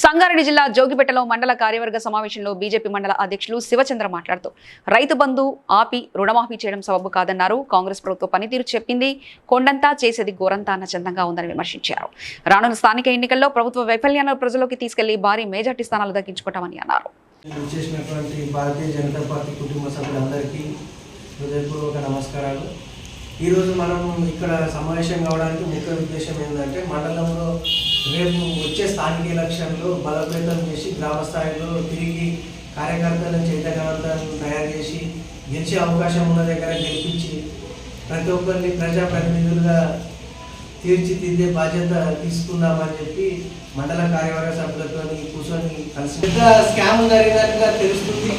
సంగారెడ్డి జిల్లా జోగిపేటలో మండల కార్యవర్గ సమావేశంలో బీజేపీ మండల అధ్యక్షులు శివచంద్ర మాట్లాడుతూ రైతు బంధు ఆపి రుణమాఫీ చేయడం సబబు కాదన్నారు. కాంగ్రెస్ ప్రభుత్వ పనితీరు చెప్పింది. కొండంతా చేసేది గోరంతా అన్న చందంగా ఉందని విమర్శించారు. రానున్న స్థానిక ఎన్నికల్లో ప్రభుత్వ వైఫల్యాలను ప్రజల్లోకి తీసుకెళ్ళి భారీ మేజార్టీ స్థానాలు దక్కించుకుంటామని అన్నారు. భారతీయ జనతా పార్టీ కుటుంబ సభ్యులందరికీ హృదయపూర్వక నమస్కారాలు. ఈరోజు మనం ఇక్కడ సమావేశం కావడానికి ముఖ్య ఉద్దేశం ఏంటంటే మండలంలో రేపు వచ్చే స్థానిక ఎలక్షన్లో బలోపేతం చేసి గ్రామ స్థాయిలో తిరిగి కార్యకర్తలను చైతన్యవంతాలను తయారు చేసి గెలిచే అవకాశం ఉన్న దగ్గర గెలిపించి ప్రతి ఒక్కరిని ప్రజాప్రతినిధులుగా తీర్చిదిద్దే బాధ్యత తీసుకుందామని చెప్పి మండల కార్యవర్గ సభ్యులతో కూర్చొని కలిసి పెద్ద స్కామ్ జరిగినట్టుగా తెలుస్తుంది.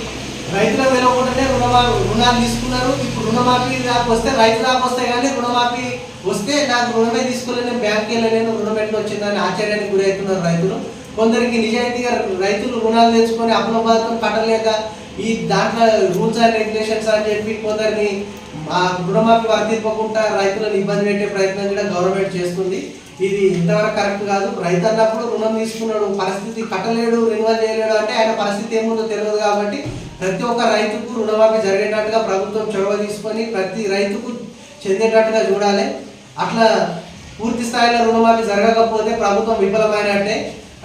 రైతుల వెళ్ళకుండానే రుణమా రుణాలు తీసుకున్నారు. ఇప్పుడు రుణమాఫీ నాకు వస్తే రైతు దాకా వస్తే కానీ రుణమాఫీ వస్తే నాకు రుణమే తీసుకోలేని బ్యాంక్కి వెళ్ళలేను రుణం ఎట్లా వచ్చిందని ఆశ్చర్యానికి గురవుతున్నారు రైతులు. కొందరికి నిజాయితీగా రైతులు రుణాలు తెచ్చుకొని అప్పుల బాధతో కట్టలేక ఈ దాంట్లో రూల్స్ అండ్ రెగ్యులేషన్స్ అని చెప్పి కొందరిని ఆ రుణమాఫీ వర్తింపకుండా రైతులను ఇబ్బంది పెట్టే ప్రయత్నం కూడా గవర్నమెంట్ చేస్తుంది. ఇది ఇంతవరకు కరెక్ట్ కాదు. రైతు అన్నప్పుడు రుణం తీసుకున్నాడు పరిస్థితి కట్టలేడు రెన్యువల్ చేయలేడు అంటే ఆయన పరిస్థితి ఏముందో తెలియదు కాబట్టి ప్రతి ఒక్క రైతుకు రుణమాఫీ జరిగేటట్టుగా ప్రభుత్వం చొరవ తీసుకొని ప్రతి రైతుకు చెందేటట్టుగా చూడాలి. అట్లా పూర్తి స్థాయిలో రుణమాఫీ జరగకపోతే ప్రభుత్వం విఫలమైనట్టే.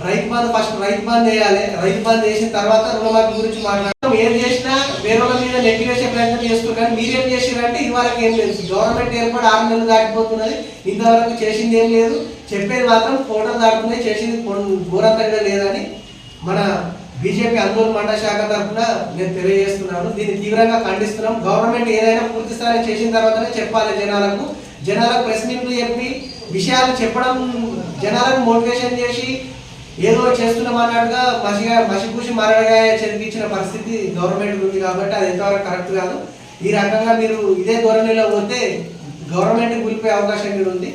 రైతు బంధు ఫస్ట్ రైతు బంద్ వేయాలి. రైతు బంద్ వేసిన తర్వాత రుణమాఫీ గురించి మాట్లాడతాం. ఏం చేసినా వేరే వాళ్ళ మీద నెట్టి వేసే ప్రయత్నం చేస్తున్నారు కానీ మీరేం చేసిరంటే ఇదివరకు ఏం లేదు గవర్నమెంట్ ఏర్పాటు ఆరు నెలలు దాటిపోతున్నది. ఇంతవరకు చేసింది ఏం లేదు. చెప్పేది మాత్రం ఫోటోలు దాటుతున్నాయి చేసింది ఘోరంతంగా లేదని మన బీజేపీ ఆందోళన మండల శాఖ తరఫున నేను తెలియజేస్తున్నాను. దీన్ని తీవ్రంగా ఖండిస్తున్నాం. గవర్నమెంట్ ఏదైనా పూర్తి స్థాయి చేసిన తర్వాతనే చెప్పాలి జనాలకు. జనాలకు ప్రశ్నలు చెప్పి విషయాలు చెప్పడం జనాలకు మోటివేషన్ చేసి ఏదో చేస్తున్నాం అన్నట్టుగా మసిగా మసిపూసి మరడగా చెరిపించిన పరిస్థితి గవర్నమెంట్ ఉంది కాబట్టి అది ఎంతవరకు కరెక్ట్ కాదు. ఈ రకంగా మీరు ఇదే ధోరణిలో పోతే గవర్నమెంట్ కూలిపోయే అవకాశం కూడా ఉంది.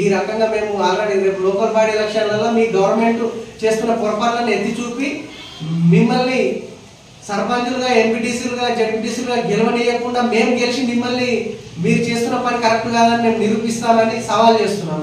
ఈ రకంగా మేము ఆల్రెడీ రేపు లోకల్ బాడీ ఎలక్షన్లలో మీ గవర్నమెంట్ చేస్తున్న పొరపాట్లను ఎత్తి చూపి మిమ్మల్ని సర్పంచులుగా ఎంపీటీసీలుగా జడ్పీటీసీలుగా గెలవనీయకుండా మేము గెలిచి మిమ్మల్ని మీరు చేస్తున్న పని కరెక్ట్ కాదని మేము నిరూపిస్తామని సవాల్ చేస్తున్నాం.